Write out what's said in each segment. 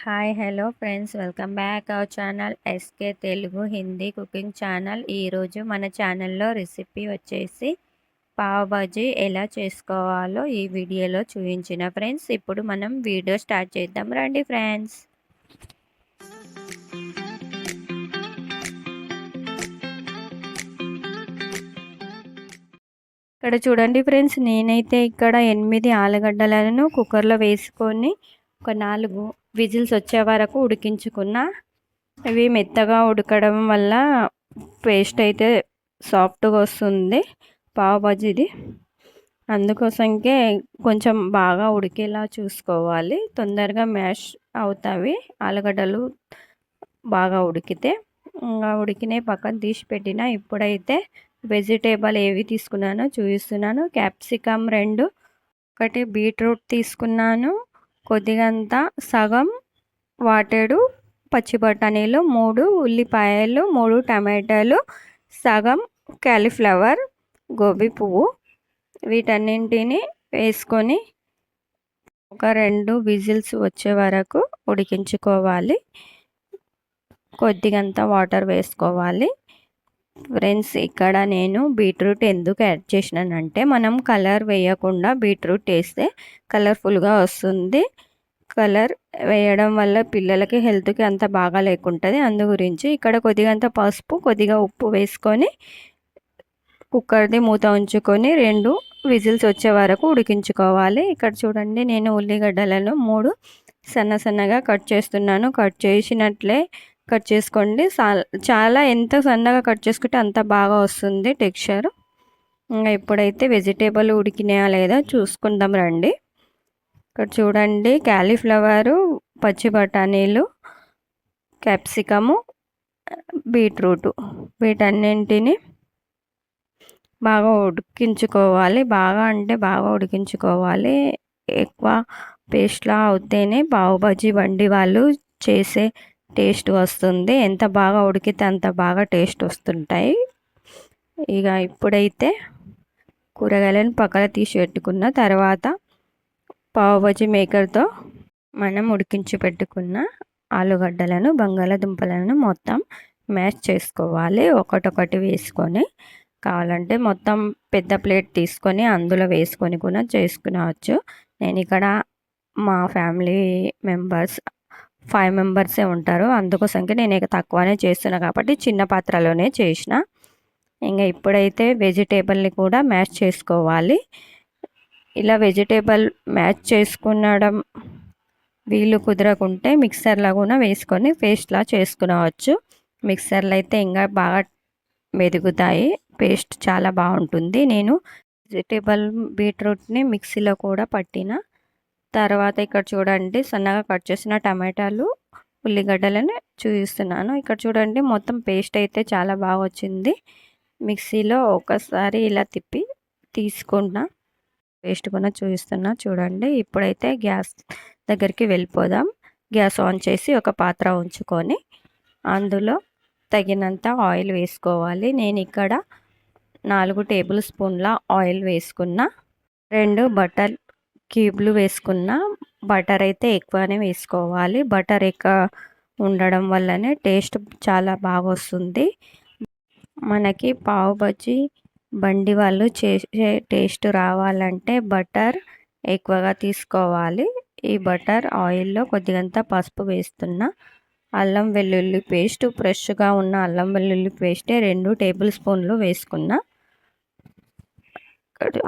Hi hello friends. Welcome back our channel SK Telugu Hindi cooking channel. ఈరోజు మన ఛానల్లో recipe వచ్చేసి పావ్ బాజీ ఎలా చేసుకోవాలో ఈ వీడియోలో చూపించిన ఫ్రెండ్స్. ఇప్పుడు మనం వీడియో స్టార్ట్ చేద్దాం. రండి ఫ్రెండ్స్. ఇక్కడ చూడండి ఫ్రెండ్స్ నేనైతే ఇక్కడ ఎనిమిది ఆలుగడ్డలను కుక్కర్లో వేసుకొని ఒక నాలుగు విజిల్స్ వచ్చే వరకు ఉడికించుకున్న ఇవి మెత్తగా ఉడకడం వల్ల పేస్ట్ అయితే సాఫ్ట్గా వస్తుంది పావు బజ్జీది. అందుకోసంకే కొంచెం బాగా ఉడికేలా చూసుకోవాలి. తొందరగా మ్యాష్ అవుతాయి ఆలుగడ్డలు బాగా ఉడికితే ఇంకా ఉడికినే పక్కన తీసి పెట్టిన ఇప్పుడైతే వెజిటేబుల్ ఏవి తీసుకున్నానో చూపిస్తున్నాను. క్యాప్సికమ్ రెండు ఒకటి బీట్రూట్ తీసుకున్నాను. కొద్దిగంత సగం వాటెడు పచ్చి బఠానీలు మూడు ఉల్లిపాయలు మూడు టమాటాలు సగం క్యాలీఫ్లవర్ గోబీ పువ్వు వీటన్నింటిని వేసుకొని ఒక రెండు విజిల్స్ వచ్చే వరకు ఉడికించుకోవాలి. కొద్దిగంత వాటర్ వేసుకోవాలి. ఫ్రెండ్స్ ఇక్కడ నేను బీట్రూట్ ఎందుకు యాడ్ చేసినానంటే మనం కలర్ వేయకుండా బీట్రూట్ వేస్తే కలర్ఫుల్గా వస్తుంది. కలర్ వేయడం వల్ల పిల్లలకి హెల్త్కి అంత బాగా లేకుంటుంది. అందు గురించి ఇక్కడ కొద్దిగంత పసుపు కొద్దిగా ఉప్పు వేసుకొని కుక్కర్ది మూత ఉంచుకొని రెండు విజిల్స్ వచ్చే వరకు ఉడికించుకోవాలి. ఇక్కడ చూడండి నేను ఉల్లిగడ్డలను మూడు సన్న సన్నగా కట్ చేస్తున్నాను. కట్ చేసినట్లే కట్ చేసుకోండి. చాలా ఎంత సన్నగా కట్ చేసుకుంటే అంత బాగా వస్తుంది టెక్స్చర్. ఇంకా ఇప్పుడైతే వెజిటేబుల్ ఉడికినాయా లేదా చూసుకుందాం రండి. ఇక్కడ చూడండి క్యాలీఫ్లవరు పచ్చి బఠానీలు క్యాప్సికము బీట్రూటు. వీటన్నింటిని బాగా ఉడికించుకోవాలి. బాగా అంటే బాగా ఉడికించుకోవాలి. ఎక్కువ పేస్ట్లా అవుతేనే పావు బండి వాళ్ళు చేసే టేస్ట్ వస్తుంది. ఎంత బాగా ఉడికితే అంత బాగా టేస్ట్ వస్తుంటాయి. ఇక ఇప్పుడైతే కూరగాయలను పక్కన తీసి పెట్టుకున్న తర్వాత పావుబజీ మేకర్తో మనం ఉడికించి పెట్టుకున్న ఆలుగడ్డలను బంగాళాదుంపలను మొత్తం మ్యాష్ చేసుకోవాలి. ఒకటొకటి వేసుకొని కావాలంటే మొత్తం పెద్ద ప్లేట్ తీసుకొని అందులో వేసుకొని కూడా చేసుకునవచ్చు. నేను ఇక్కడ మా ఫ్యామిలీ మెంబర్స్ ఫైవ్ మెంబర్సే ఉంటారు. అందుకోసంకి నేను ఇక తక్కువనే చేస్తున్నా కాబట్టి చిన్న పాత్రలోనే చేసిన. ఇంకా ఇప్పుడైతే వెజిటేబుల్ని కూడా మ్యాచ్ చేసుకోవాలి. ఇలా వెజిటేబుల్ మ్యాచ్ చేసుకునడం వీలు కుదరకుంటే మిక్సర్లో కూడా వేసుకొని పేస్ట్లా చేసుకునవచ్చు. మిక్సర్లో అయితే ఇంకా బాగా మెదుగుతాయి. పేస్ట్ చాలా బాగుంటుంది. నేను వెజిటేబుల్ బీట్రూట్ని మిక్సీలో కూడా పట్టిన తర్వాత ఇక్కడ చూడండి సన్నగా కట్ చేసిన టమాటాలు ఉల్లిగడ్డలని చూపిస్తున్నాను. ఇక్కడ చూడండి మొత్తం పేస్ట్ అయితే చాలా బాగా వచ్చింది. మిక్సీలో ఒకసారి ఇలా తిప్పి తీసుకున్నా పేస్ట్ కూడా చూపిస్తున్నా. చూడండి ఇప్పుడైతే గ్యాస్ దగ్గరికి వెళ్ళిపోదాం. గ్యాస్ ఆన్ చేసి ఒక పాత్ర ఉంచుకొని అందులో తగినంత ఆయిల్ వేసుకోవాలి. నేను ఇక్కడ నాలుగు టేబుల్ స్పూన్ల ఆయిల్ వేసుకున్న రెండు బటర్ క్యూబ్లు వేసుకున్న బటర్ అయితే ఎక్కువనే వేసుకోవాలి. బటర్ ఎక్కువ ఉండడం వల్లనే టేస్ట్ చాలా బాగా వస్తుంది. మనకి పావు బజ్జీ బండి వాళ్ళు చేసే టేస్ట్ రావాలంటే బటర్ ఎక్కువగా తీసుకోవాలి. ఈ బటర్ ఆయిల్లో కొద్దిగంత పసుపు వేస్తున్నా అల్లం వెల్లుల్లి పేస్ట్ ఫ్రెష్గా ఉన్న అల్లం వెల్లుల్లి పేస్టే రెండు టేబుల్ స్పూన్లు వేసుకున్నా.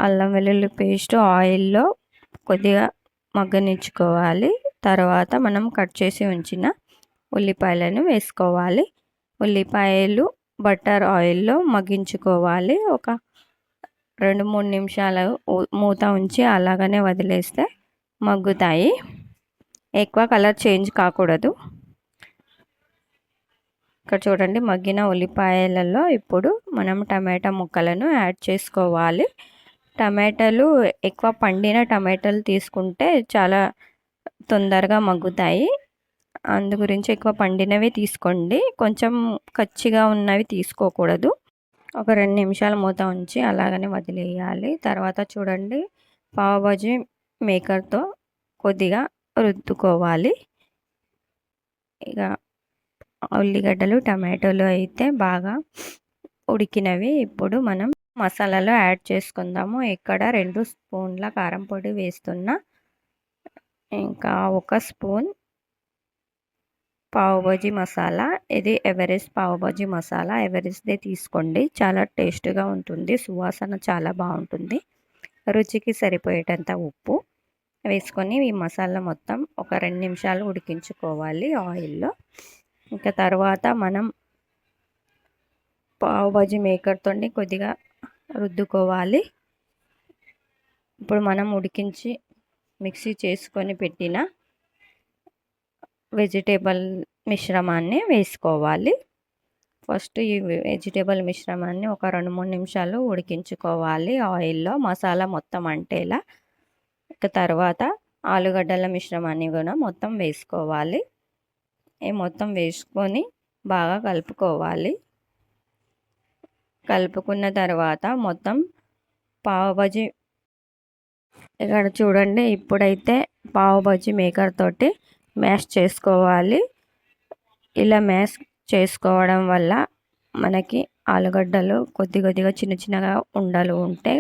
అల్లం వెల్లుల్లి పేస్ట్ ఆయిల్లో కొద్దిగా మగ్గనిచ్చుకోవాలి. తర్వాత మనం కట్ చేసి ఉంచిన ఉల్లిపాయలను వేసుకోవాలి. ఉల్లిపాయలు బటర్ ఆయిల్లో మగ్గించుకోవాలి. ఒక రెండు మూడు నిమిషాలు మూత ఉంచి అలాగనే వదిలేస్తే మగ్గుతాయి. ఎక్కువ కలర్ చేంజ్ కాకూడదు. ఇక్కడ చూడండి మగ్గిన ఉల్లిపాయలలో ఇప్పుడు మనం టమాటా ముక్కలను యాడ్ చేసుకోవాలి. టమాటాలు ఎక్కువ పండిన టమాటాలు తీసుకుంటే చాలా తొందరగా మగ్గుతాయి. అందు గురించి ఎక్కువ పండినవి తీసుకోండి. కొంచెం కచ్చిగా ఉన్నవి తీసుకోకూడదు. ఒక రెండు నిమిషాలు మూత ఉంచి అలాగనే వదిలేయాలి. తర్వాత చూడండి పావుబాజీ మేకర్తో కొద్దిగా రుద్దుకోవాలి. ఇక ఉల్లిగడ్డలు టమాటోలు అయితే బాగా ఉడికినవి. ఇప్పుడు మనం మసాలాలో యాడ్ చేసుకుందాము. ఇక్కడ రెండు స్పూన్ల కారం పొడి వేస్తున్నా ఇంకా ఒక స్పూన్ పావుబాజీ మసాలా. ఇది ఎవరెస్ట్ పావుబాజీ మసాలా. ఎవరెస్ట్దే తీసుకోండి. చాలా టేస్ట్గా ఉంటుంది. సువాసన చాలా బాగుంటుంది. రుచికి సరిపోయేటంత ఉప్పు వేసుకొని ఈ మసాలా మొత్తం ఒక రెండు నిమిషాలు ఉడికించుకోవాలి ఆయిల్లో. ఇంకా తర్వాత మనం పావుబాజీ మేకర్తో కొద్దిగా రుద్దుకోవాలి. ఇప్పుడు మనం ఉడికించి మిక్సీ చేసుకొని పెట్టిన వెజిటేబుల్ మిశ్రమాన్ని వేసుకోవాలి. ఫస్ట్ ఈ వెజిటేబుల్ మిశ్రమాన్ని ఒక రెండు మూడు నిమిషాలు ఉడికించుకోవాలి ఆయిల్లో. మసాలా మొత్తం అంటేలా. ఇక తర్వాత ఆలుగడ్డల మిశ్రమాన్ని కూడా మొత్తం వేసుకోవాలి. ఈ మొత్తం వేసుకొని బాగా కలుపుకోవాలి. కలుపుకున్న తర్వాత మొత్తం పావుబజీ ఇక్కడ చూడండి ఇప్పుడైతే పావుబజీ మేకర్ తోటి మ్యాష్ చేసుకోవాలి. ఇలా మ్యాష్ చేసుకోవడం వల్ల మనకి ఆలుగడ్డలు కొద్ది కొద్దిగా చిన్న చిన్నగా ఉండలు ఉంటే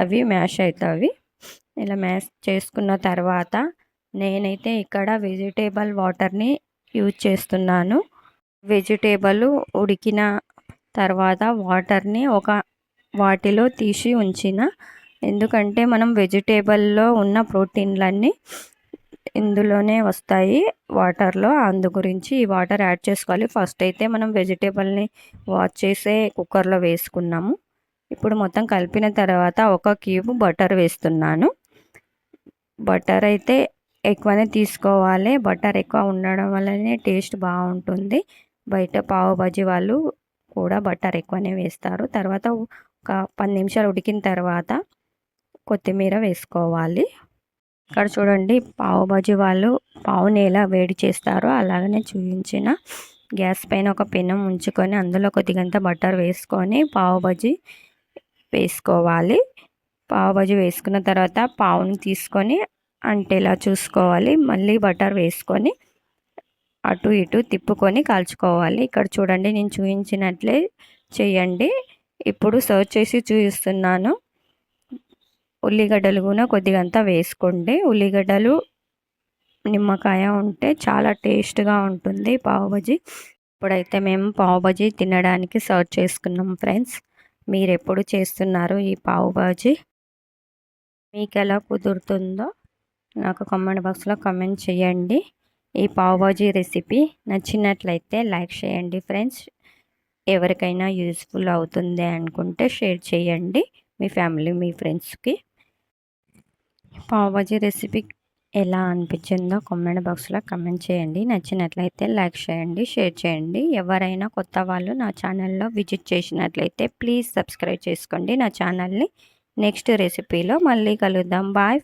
అవి మ్యాష్ అవుతాయి ఇలా మ్యాష్ చేసుకున్న తర్వాత నేనైతే ఇక్కడ వెజిటేబుల్ వాటర్ని యూజ్ చేస్తున్నాను. వెజిటేబుల్ ఉడికిన తర్వాత వాటర్ని ఒక వాటిలో తీసి ఉంచిన. ఎందుకంటే మనం వెజిటేబుల్లో ఉన్న ప్రోటీన్లన్నీ ఇందులోనే వస్తాయి వాటర్లో. అందు గురించి ఈ వాటర్ యాడ్ చేసుకోవాలి. ఫస్ట్ అయితే మనం వెజిటేబుల్ని వాష్ చేసే కుక్కర్లో వేసుకున్నాము. ఇప్పుడు మొత్తం కలిపిన తర్వాత ఒక క్యూబ్ బటర్ వేస్తున్నాను. బటర్ అయితే ఎక్కువనే తీసుకోవాలి. బటర్ ఎక్కువ ఉండడం వల్లనే టేస్ట్ బాగుంటుంది. బయట పావు బజ్జీ వాళ్ళు కూడా బటర్ ఎక్కువనే వేస్తారు. తర్వాత ఒక పది నిమిషాలు ఉడికిన తర్వాత కొత్తిమీర వేసుకోవాలి. ఇక్కడ చూడండి పావు బజ్జీ వాళ్ళు పావుని ఎలా వేడి చేస్తారో. అలాగనే చూపించిన గ్యాస్ పైన ఒక పెనం ఉంచుకొని అందులో కొద్దిగంత బటర్ వేసుకొని పావు బజ్జీ వేసుకోవాలి. పావు బజ్జీ వేసుకున్న తర్వాత పావుని తీసుకొని అంటే ఇలా చూసుకోవాలి. మళ్ళీ బటర్ వేసుకొని అటు ఇటు తిప్పుకొని కాల్చుకోవాలి. ఇక్కడ చూడండి నేను చూపించినట్లే చేయండి. ఇప్పుడు సర్వ్ చేసి చూపిస్తున్నాను ఉల్లిగడ్డలు కూడా కొద్దిగంతా వేసుకోండి. ఉల్లిగడ్డలు నిమ్మకాయ ఉంటే చాలా టేస్ట్గా ఉంటుంది పావుబజీ ఇప్పుడైతే మేము పావుబజీ తినడానికి సర్వ్ చేసుకున్నాం ఫ్రెండ్స్. మీరు ఎప్పుడు చేస్తున్నారు ఈ పావుబాజీ మీకు ఎలా కుదురుతుందో నాకు కామెంట్ బాక్స్లో కమెంట్ చేయండి. ఈ పావుబాజీ రెసిపీ నచ్చినట్లయితే లైక్ చేయండి ఫ్రెండ్స్. ఎవరికైనా యూస్ఫుల్ అవుతుంది అనుకుంటే షేర్ చేయండి మీ ఫ్యామిలీ మీ ఫ్రెండ్స్కి. పావుబాజీ రెసిపీ ఎలా అనిపించిందో కామెంట్ బాక్స్లో కమెంట్ చేయండి. నచ్చినట్లయితే లైక్ చేయండి షేర్ చేయండి. ఎవరైనా కొత్త వాళ్ళు నా ఛానల్లో విజిట్ చేసినట్లయితే ప్లీజ్ సబ్స్క్రైబ్ చేసుకోండి. నా ఛానల్ని నెక్స్ట్ రెసిపీలో మళ్ళీ కలుద్దాం. బాయ్